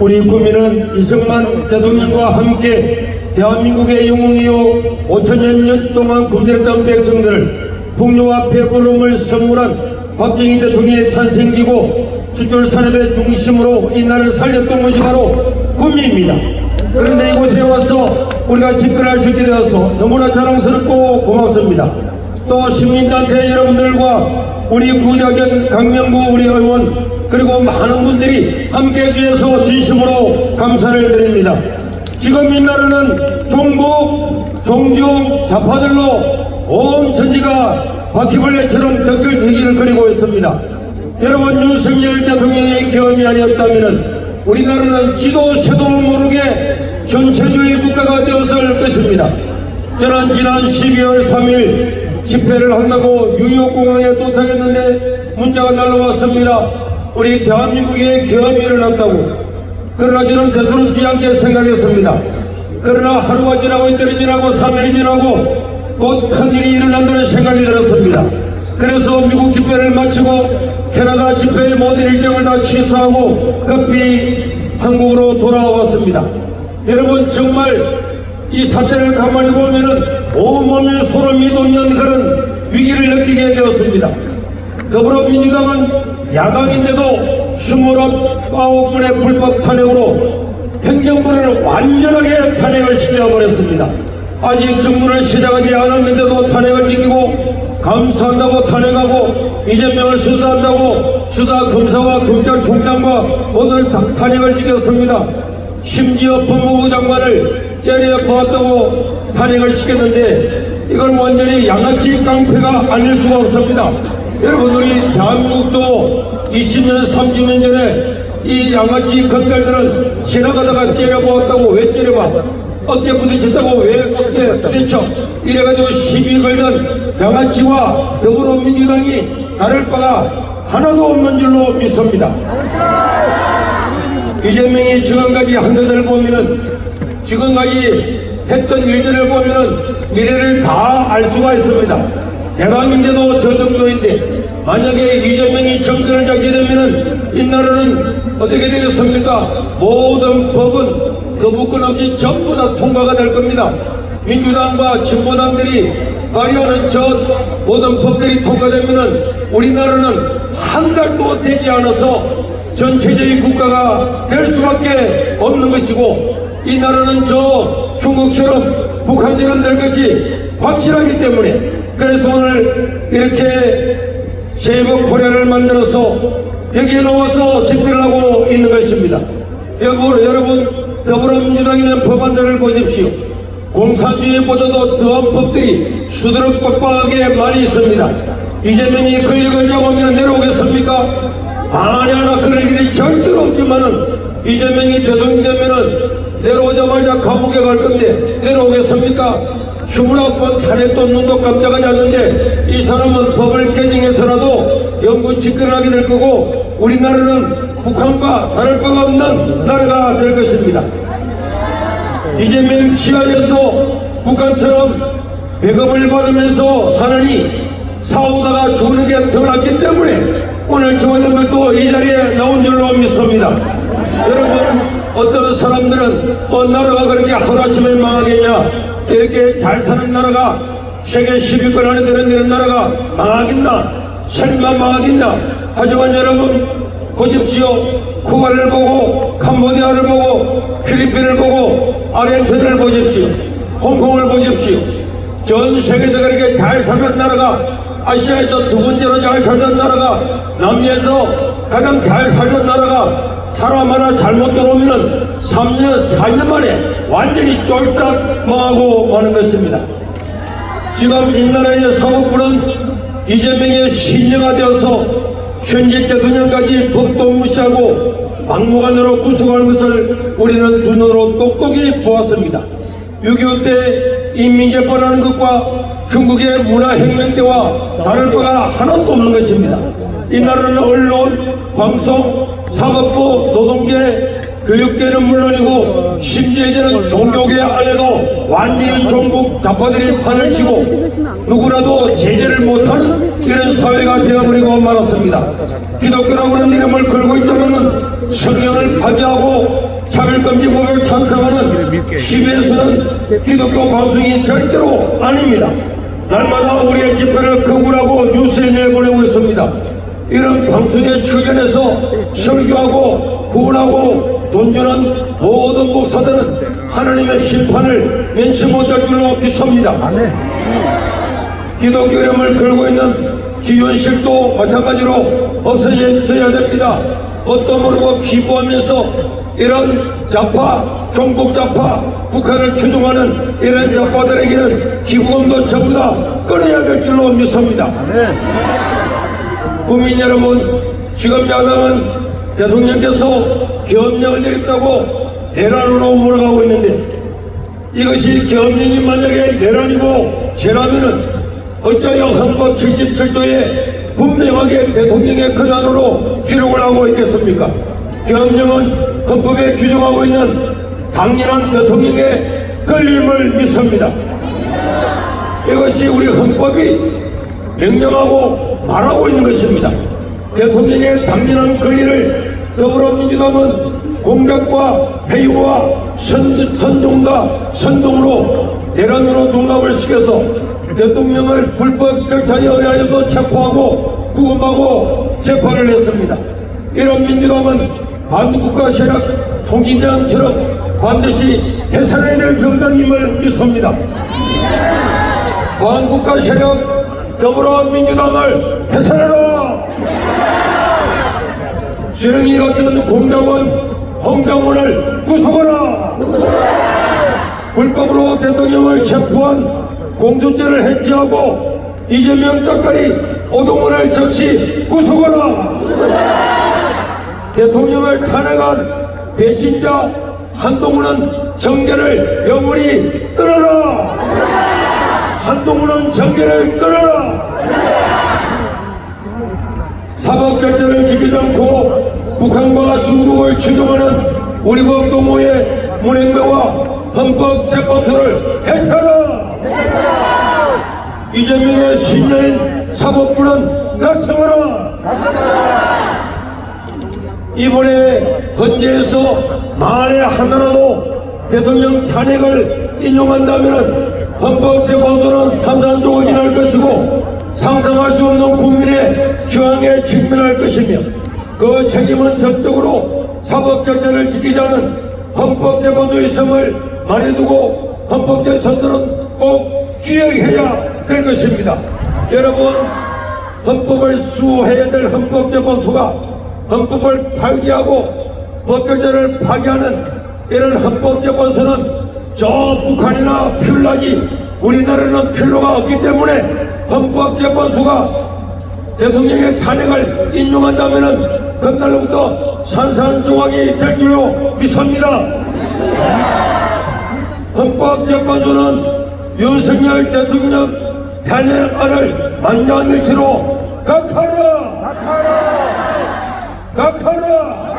우리 국민은 이승만 대통령과 함께 대한민국의 영웅이요 5천여 년 동안 굶주렸던 백성들을 풍요와 배부름을 선물한 박정희 대통령의 탄생기고 수출 산업의 중심으로 이 나라를 살렸던 것이 바로 국민입니다. 그런데 이곳에 와서 우리가 집권할 수 있게 되어서 너무나 자랑스럽고 고맙습니다. 또 시민단체 여러분들과 우리 구자견 강명구 우리 의원 그리고 많은 분들이 함께 해 주셔서 진심으로 감사를 드립니다. 지금 이 나라는 종북, 종중, 좌파들로 온 천지가 바퀴벌레처럼 덕설지기를 그리고 있습니다. 여러분 윤석열 대통령의 경험이 아니었다면 우리나라는 지도 새도 모르게 전체주의 국가가 되었을 것입니다. 저는 지난 12월 3일 집회를 한다고 뉴욕공항에 도착했는데 문자가 날라왔습니다. 우리 대한민국에 계엄이 일어났다고. 그러나 저는 대수롭지 않게 생각했습니다. 그러나 하루가 지나고 이틀이 지나고 3일이 지나고 곧 큰일이 일어난다는 생각이 들었습니다. 그래서 미국 집회를 마치고 캐나다 집회의 모든 일정을 다 취소하고 급히 한국으로 돌아왔습니다. 여러분 정말 이 사태를 가만히 보면은 온몸에 소름이 돋는 그런 위기를 느끼게 되었습니다. 더불어민주당은 야당인데도 29분의 불법 탄핵으로 행정부를 완전하게 탄핵을 시켜버렸습니다. 아직 정부를 시작하지 않았는데도 탄핵을 지키고 감사한다고 탄핵하고 이재명을 수사한다고 수사 검사와 검찰 총장과 모두 다 탄핵을 지켰습니다. 심지어 법무부 장관을 째려 보았다고 탄핵을 시켰는데 이건 완전히 양아치 깡패가 아닐 수가 없습니다. 여러분들이 대한민국도 20년, 30년 전에 이 양아치 건달들은 지나가다가 째려보았다고 왜 째려봐? 어깨 부딪혔다고 왜 어깨 부딪혀? 이래가지고 시비 걸던 양아치와 더불어민주당이 다를 바가 하나도 없는 줄로 믿습니다. 이재명이 지금까지 한 것을 보면은 지금까지 했던 일들을 보면은 미래를 다 알 수가 있습니다. 대강인데도 저 정도인데 만약에 이재명이 정권을 잡게 되면은 이 나라는 어떻게 되겠습니까? 모든 법은 거부권 없이 전부 다 통과가 될 겁니다. 민주당과 진보당들이 발의하는 저 모든 법들이 통과되면은 우리나라는 한 달도 되지 않아서 전체적인 국가가 될 수밖에 없는 것이고 이 나라는 저 중국처럼 북한처럼 될 것이 확실하기 때문에 그래서 오늘 이렇게 세이버 코리아를 만들어서 여기에 나와서 집회를 하고 있는 것입니다. 여러분, 여러분 더불어민주당이는 법안들을 보십시오. 공산주의보다도 더한 법들이 수두룩 빡빡하게 많이 있습니다. 이재명이 권력을 잡으면 내려오겠습니까? 아니 하나 그럴 일이 절대로 없지만은 이재명이 대통령 되면은 내려오자마자 감옥에 갈 건데 내려오겠습니까? 29번 탄핵도 눈도 깜짝하지 않는데 이 사람은 법을 개정해서라도 영구 집권하게 될 거고 우리나라는 북한과 다를 바가 없는 나라가 될 것입니다. 이재명 치하에서 북한처럼 배급을 받으면서 사느니 싸우다가 죽는 게더 낫기 때문에 오늘 저희들도 이 자리에 나온 줄로 믿습니다. 여러분 어떤 사람들은 어 나라가 그렇게 하루아침에 망하겠냐? 이렇게 잘 사는 나라가 세계 10위권 안에 드는 이런 나라가 망하겠나? 설마 망하겠나? 하지만 여러분 보십시오. 쿠바를 보고 캄보디아를 보고 필리핀을 보고 아르헨티나를 보십시오. 홍콩을 보십시오. 전 세계에서 그렇게 잘 사는 나라가 아시아에서 두 번째로 잘 살던 나라가 남미에서 가장 잘 살던 나라가 사람 하나 잘못 들어오면은 3년, 4년 만에 완전히 쫄딱 망하고 마는 것입니다. 지금 이 나라의 사법부는 이재명의 신뢰가 되어서 현직 대통령까지 법도 무시하고 막무가내로 구속하는 것을 우리는 두 눈으로 똑똑히 보았습니다. 6.25 때 인민재판하는 것과 중국의 문화혁명 때와 다를 바가 하나도 없는 것입니다. 이 나라는 언론, 방송, 사법부, 노동계, 교육계는 물론이고 심지어 이제는 종교계 안에도 완전히 종북 좌파들이 판을 치고 누구라도 제재를 못하는 이런 사회가 되어버리고 말았습니다. 기독교라고 하는 이름을 걸고 있다면 성경을 파괴하고 차별금지법을 찬성하는 시비에서는 기독교 방송이 절대로 아닙니다. 날마다 우리의 집회를 거부하고 뉴스에 내보내고 있습니다. 이런 방송에 출연해서 설교하고 구원하고 돈 주는 모든 목사들은 하나님의 심판을 면치 못할 줄로 믿습니다. 기독교 이름을 걸고 있는 기원식도 마찬가지로 없어져야 됩니다. 어떤 모르고 기부하면서 이런 좌파, 종국 좌파, 북한을 추종하는 이런 좌파들에게는 기부금도 전부 다 끊어야 될 줄로 믿습니다. 국민 여러분, 지금 야당은 대통령께서 계엄령을 내렸다고 내란으로 몰아가고 있는데 이것이 계엄령이 만약에 내란이고 죄라면은 어쩌여 헌법 77조에 분명하게 대통령의 권한으로 기록을 하고 있겠습니까? 계엄령은 헌법에 규정하고 있는 당연한 대통령의 권리임을 믿습니다. 이것이 우리 헌법이 명령하고 말하고 있는 것입니다. 대통령의 당연한 권리를 더불어민주당은 공격과 회유와 선, 선동과 선동으로 내란으로 독립을 시켜서 대통령을 불법 절차에 의하여도 체포하고 구금하고 재판을 했습니다. 이런 민주당은 반국가 세력 통진당처럼 반드시 해산해야 될 정당임을 믿습니다. 반국가 세력 더불어민주당을 해산해라! 지능이 같은 공당원 홍당원을 구속하라! 불법으로 대통령을 체포한 공주죄를 해체하고 이재명 떡가리 오동원을 즉시 구속하라! 대통령을 탄핵한 배신자 한동훈은 정계를 영원히 끊어라! 한동훈은 정계를 끊어라! 사법 절차를 지키지 않고 북한과 중국을 추종하는 우리 법 동호의 문행배와 헌법재판소를 해체하라! 이재명의 신녀인 사법부는 각성하라! 이번에 헌재에서 만에 하나라도 대통령 탄핵을 인용한다면 헌법재판소는 산산조각이 날 것이고 상상할 수 없는 국민의 저항에 직면할 것이며 그 책임은 전적으로 사법절차를 지키자는 헌법재판소의 성을 말해두고 헌법재판소는 꼭 기억해야 될 것입니다. 여러분 헌법을 수호해야 될 헌법재판소가 헌법을 파기하고 법결제를 파기하는 이런 헌법재판소는 저 북한이나 필락이 우리나라는 필요가 없기 때문에 헌법재판소가 대통령의 탄핵을 인용한다면 그날로부터 산산조각이 될 줄로 믿습니다. 헌법재판소는 윤석열 대통령 탄핵안을 만장일치로 각하라! 각하라!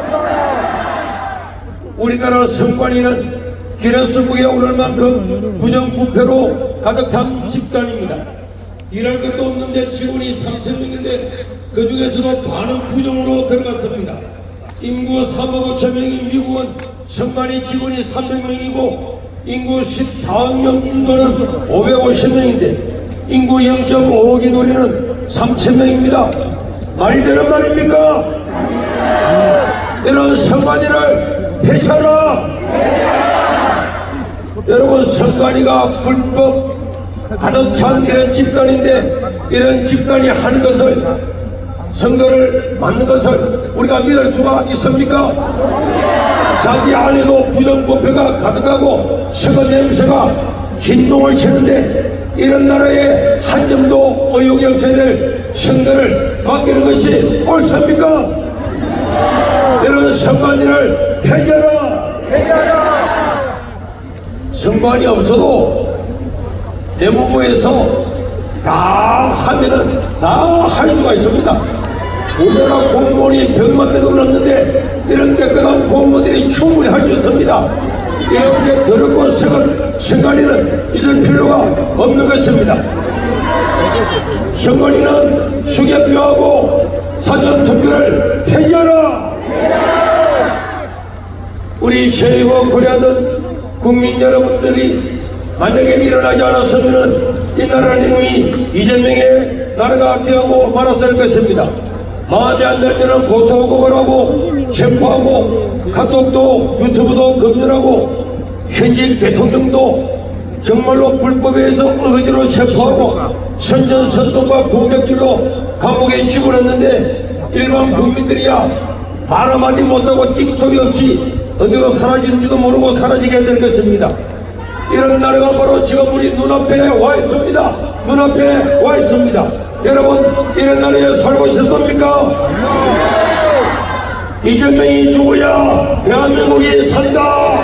우리나라 선관위는 기란수국에 오를 만큼 부정부패로 가득 찬 집단입니다. 일할 것도 없는데 직원이 3천명인데 그 중에서도 반은 부정으로 들어갔습니다. 인구 3억 5천 명인 미국은 선관위 직원이 300명이고 인구 14억 명 인도는 550명인데 인구 0.5억인 우리는 3천 명입니다. 말이 되는 말입니까? 이런 선관위를 폐쇄하라! 여러분 선관위가 불법 가득 찬 이런 집단인데 이런 집단이 하는 것을 선거를 맞는 것을 우리가 믿을 수가 있습니까? 자기 안에도 부정부패가 가득하고 썩은 냄새가 진동을 치는데 이런 나라에 한 점도 없어야 될 선거를 맡기는 것이 옳습니까? 이런 선관위를 폐지하라! 선관이 없어도 내무부에서 다 하면은 다 할 수가 있습니다. 우리나라 공무원이 100만 명도 넘는데 이런 깨끗한 공무원들이 충분히 할 수 있습니다. 이렇게 더럽고 썩은 선관위는 있을 필요가 없는 것입니다. 선관위는 수개표하고 사전투표를 폐지하라! 우리 세이고 고려하던 국민 여러분들이 만약에 일어나지 않았으면 이 나라는 이미 이재명의 나라가 되고 말았을 것입니다. 마음에 안 들면 고소고발하고 체포하고 카톡도 유튜브도 금연하고 현직 대통령도 정말로 불법에 의해서 의지로 체포하고 선전선동과 공작질로 감옥에 집어넣는데 일반 국민들이야 말 한마디 못하고 찍소리 없이 어디로 사라지는지도 모르고 사라지게 될 것입니다. 이런 나라가 바로 지금 우리 눈앞에 와 있습니다. 눈앞에 와 있습니다. 여러분, 이런 나라에 살고 있을 겁니까? 이재명이 죽어야 대한민국이 산다.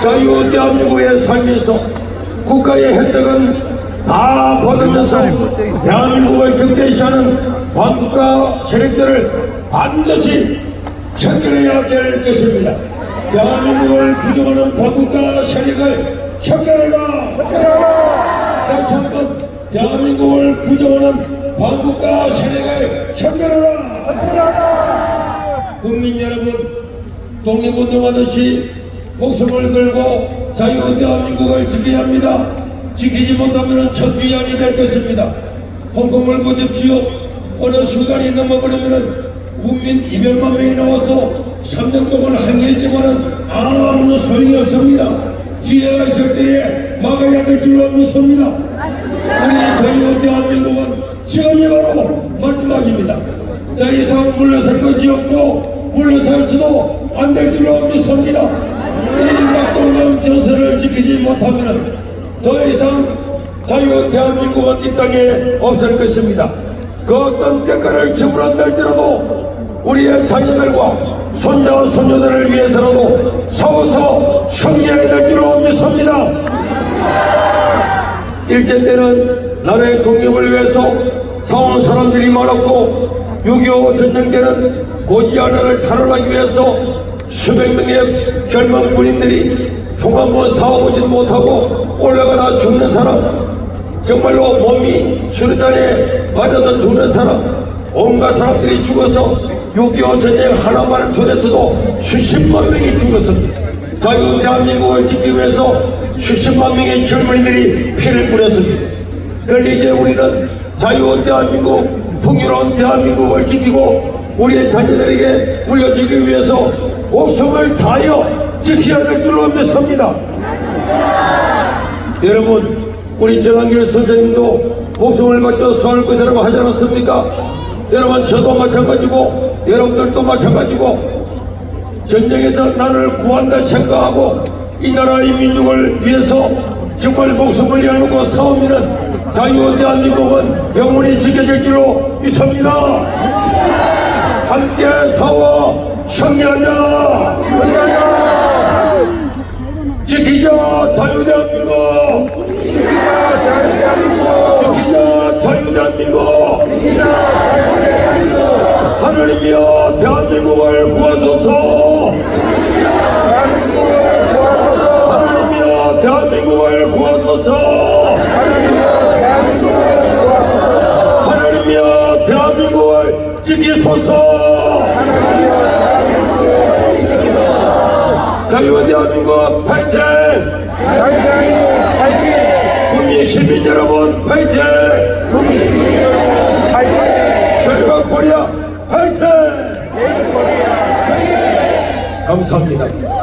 자유 대한민국에 살면서 국가의 혜택은 다 받으면서 대한민국을 적대시하는 반국가 세력들을 반드시 척결해야 될 것입니다. 대한민국을 부정하는 반국가 세력을 척결해라! 다시 한번 대한민국을 부정하는 반국가 세력을 척결해라! 국민 여러분, 독립운동하듯이 목숨을 걸고 자유 대한민국을 지켜야 합니다. 지키지 못하면 천귀한이 될 것입니다. 홍콩을 보십시오. 어느 순간이 넘어버리면 국민 200만 명이 나와서 3년 동안 항의했지만은 아무런 소용이 없습니다. 기회가 있을 때에 막아야 될 줄로 믿습니다. 우리 자유 대한민국은 지금이 바로 마지막입니다. 더 이상 물러설 것이 없고 물러설 수도 안 될 줄로 믿습니다. 이 낙동강 전선을 지키지 못하면 더 이상 자유 대한민국은 이 땅에 없을 것입니다. 그 어떤 대가를 지불한달지라도 우리의 자녀들과 손자 손녀들을 위해서라도 싸워서 승리해야 될 줄로 믿습니다. 일제 때는 나라의 독립을 위해서 싸운 사람들이 많았고 6.25 전쟁 때는 고지 하나를 탈환하기 위해서 수백 명의 결망 군인들이 번 싸워보지도 못하고 올라가다 죽는 사람 정말로 몸이 수류탄에 맞아서 죽는 사람 온갖 사람들이 죽어서 6.25 전쟁 하나만을 통해서도 수십만 명이 죽었습니다. 자유 대한민국을 지키기 위해서 수십만 명의 젊은이들이 피를 뿌렸습니다. 그런데 이제 우리는 자유 대한민국, 풍요로운 대한민국을 지키고 우리의 자녀들에게 물려주기 위해서 목숨을 다하여 지켜야 될 줄로 믿습니다. 여러분, 우리 전한길 선생님도 목숨을 바쳐 서울 것이라고 하지 않았습니까? 여러분, 저도 마찬가지고, 여러분들도 마찬가지고, 전쟁에서 나를 구한다 생각하고 이 나라의 민족을 위해서 정말 목숨을 내놓고 싸우면 자유 대한민국은 영원히 지켜질 줄로 믿습니다. 함께 싸워 승리하자. 지키자 자유 대한민국. 지키자 자유 대한민국. 하나님이여 대한민국을 구하소서. 하나님이여 대한민국을 구하소서. 하나님이여 대한민국을 지키소서. 자유 대한민국 파이팅! 국민 시민 여러분 파이팅 코리아 파이팅! 감사합니다